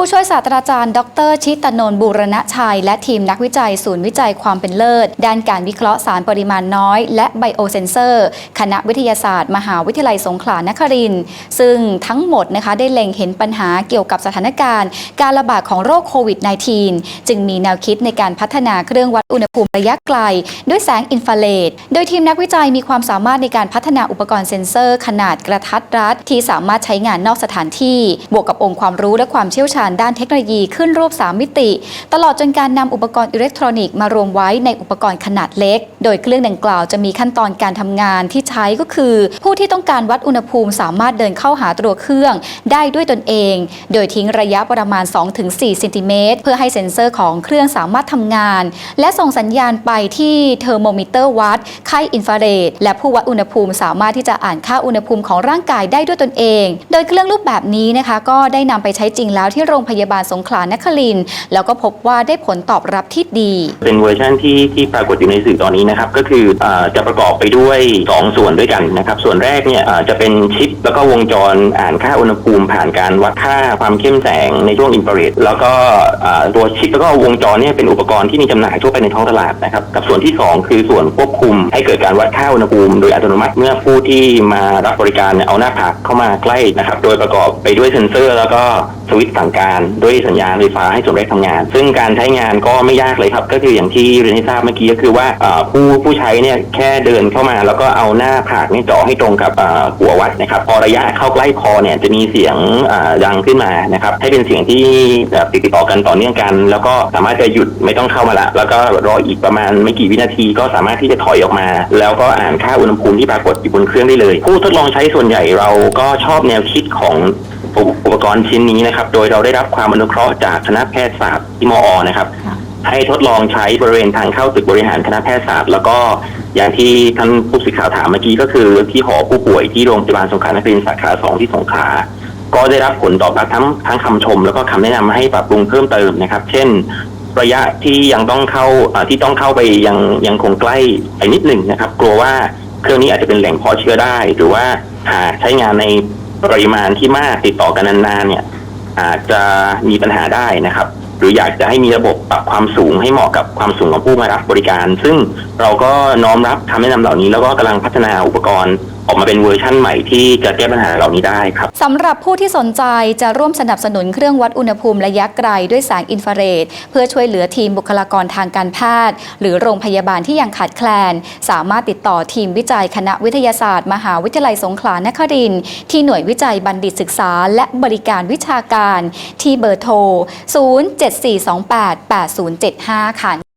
ผู้ช่วยศาสตราจารย์ ดร ชิตนนท์บูรณชัย และทีมนักวิจัยศูนย์วิจัยความเป็นเลิศ ด้านการวิเคราะห์สารปริมาณน้อย และไบโอเซนเซอร์ คณะวิทยาศาสตร์ มหาวิทยาลัยสงขลานครินทร์ซึ่งทั้งหมดนะคะได้เล็งเห็นปัญหาเกี่ยวกับสถานการณ์ การระบาดของโรคโควิด -19 จึงมีแนวคิดในการพัฒนาเครื่องวัดอุณหภูมิระยะไกล ด้วยแสงอินฟราเรดโดยทีมนักวิจัยมีความสามารถในการพัฒนาอุปกรณ์เซ็นเซอร์ ขนาดกระทัดรัดที่สามารถใช้งานนอกสถานที่ บวกกับองค์ความรู้และความเชี่ยวชาญด้านเทคโนโลยีขึ้นรูป 3 มิติ ตลอดจนการนำอุปกรณ์อิเล็กทรอนิกส์มารวมไว้ในอุปกรณ์ขนาดเล็ก โดยเครื่องดังกล่าวจะมีขั้นตอนการทำงานที่ใช้ก็คือ ผู้ที่ต้องการวัดอุณหภูมิสามารถเดินเข้าหาตัวเครื่อง ได้ด้วยตนเอง โดยทิ้งระยะประมาณ 2-4เซนติเมตรเพื่อให้เซ็นเซอร์ของเครื่องสามารถทำงาน และส่งสัญญาณไปที่เทอร์โมมิเตอร์วัดไข้อินฟราเรดและผู้วัดอุณหภูมิสามารถที่จะอ่านค่าอุณหภูมิของร่างกายได้ด้วยตนเอง โดยเครื่องรูปแบบนี้นะคะ ก็ได้นำไปใช้จริงแล้วที่โรงพยาบาลสงขลานครินทร์แล้วก็พบว่าได้ผลตอบรับที่ดี เป็นเวอร์ชันที่ที่ปรากฏอยู่ในสื่อตอนนี้นะครับก็คืออาจะประกอบไปด้วย 2 ส่วนด้วยกันนะครับส่วนแรกเนี่ยอ่าจะเป็นชิปแล้วก็วงจรอ่านค่าอุณหภูมิ ผ่านการวัดค่าความเข้มแสงในช่วงอินฟราเรดแล้วก็อ่าตัวชิปแล้วก็วงจรเนี่ยเป็นอุปกรณ์ที่มีจำหน่ายทั่วไปในท้องตลาดนะครับกับส่วนที่ 2 คือส่วนควบคุม ให้เกิดการวัดค่าอุณหภูมิ โดยอัตโนมัติเมื่อผู้ที่มารับบริการเนี่ยเอาหน้าผากเข้ามาใกล้นะครับโดยประกอบไปด้วยเซ็นเซอร์ แล้วก็สวิตช์สั่งการด้วยสัญญาณไฟฟ้าให้ส่วนแรกทำงาน ซึ่งการใช้งานก็ไม่ยากเลยครับ ก็คืออย่างที่เรียนให้ทราบเมื่อกี้ก็คือว่าผู้ผู้ใช้เนี่ยแค่เดินเข้ามา แล้วก็เอาหน้าผากเนี่ยเจ่อให้ตรงกับหัววัดนะครับพอระยะเข้าใกล้คอเนี่ยจะมีเสียงดังขึ้นมานะครับให้เป็นเสียงที่แบบติดต่อกันต่อเนื่องกัน แล้วก็สามารถจะหยุดไม่ต้องเข้ามาละแล้วก็รออีกประมาณไม่กี่วินาทีก็สามารถที่จะถอยออกมา แล้วก็อ่านค่าอุณหภูมิที่ปรากฏอยู่บนเครื่องได้เลย ผู้ทดลองใช้ส่วนใหญ่เราก็ชอบแนวคิดของอุป รณ์ชิ้นนี้นะครับ โดยเราได้รับความอนุเคราะห์จากคณะแพทยศาสตร์ที่มอนะครับ ค่ะ ให้ทดลองใช้บริเวณทางเข้าตึกบริหารคณะแพทยศาสตร์แล้วก็อย่างที่ท่านผู้สื่อข่าวถามเมื่อกี้ก็คือที่หอผู้ป่วยที่โรงพยาบาลสงขลานครินทร์สาขาสองที่สงขลาก็ได้รับผลตอบรับทั้งทั้งคำชม แล้วก็คำแนะนำให้ปรับปรุงเพิ่มเติมนะครับ เช่น ระยะที่ยังต้องเข้าอ่าที่ต้องเข้าไปยังยังคงใกล้ไปนิดหนึ่งนะครับ กลัวว่าเครื่องนี้อาจจะเป็นแหล่งเพาะเชื้อได้ หรือว่าหากใช้งานใน ปริมาณที่มากติดต่อกันนานๆเนี่ย อาจจะมีปัญหาได้นะครับ หรืออยากจะให้มีระบบปรับความสูงให้เหมาะกับความสูงของผู้มารับบริการ ซึ่งเราก็น้อมรับคำแนะนำเหล่านี้แล้วก็กำลังพัฒนาอุปกรณ์ ออกมาเป็นเวอร์ชั่นใหม่ที่จะแก้ปัญหาเหล่านี้ได้ครับสำหรับผู้ที่สนใจจะร่วมสนับสนุนเครื่องวัดอุณหภูมิระยะไกลด้วยแสงอินฟราเรดเพื่อช่วยเหลือทีมบุคลากรทางการแพทย์ หรือโรงพยาบาลที่ยังขาดแคลน สามารถติดต่อทีมวิจัยคณะวิทยาศาสตร์ มหาวิทยาลัยสงขลานครินทร์ที่หน่วยวิจัยบัณฑิตศึกษา และบริการวิชาการที่เบอร์โทร 074288075 ค่ะ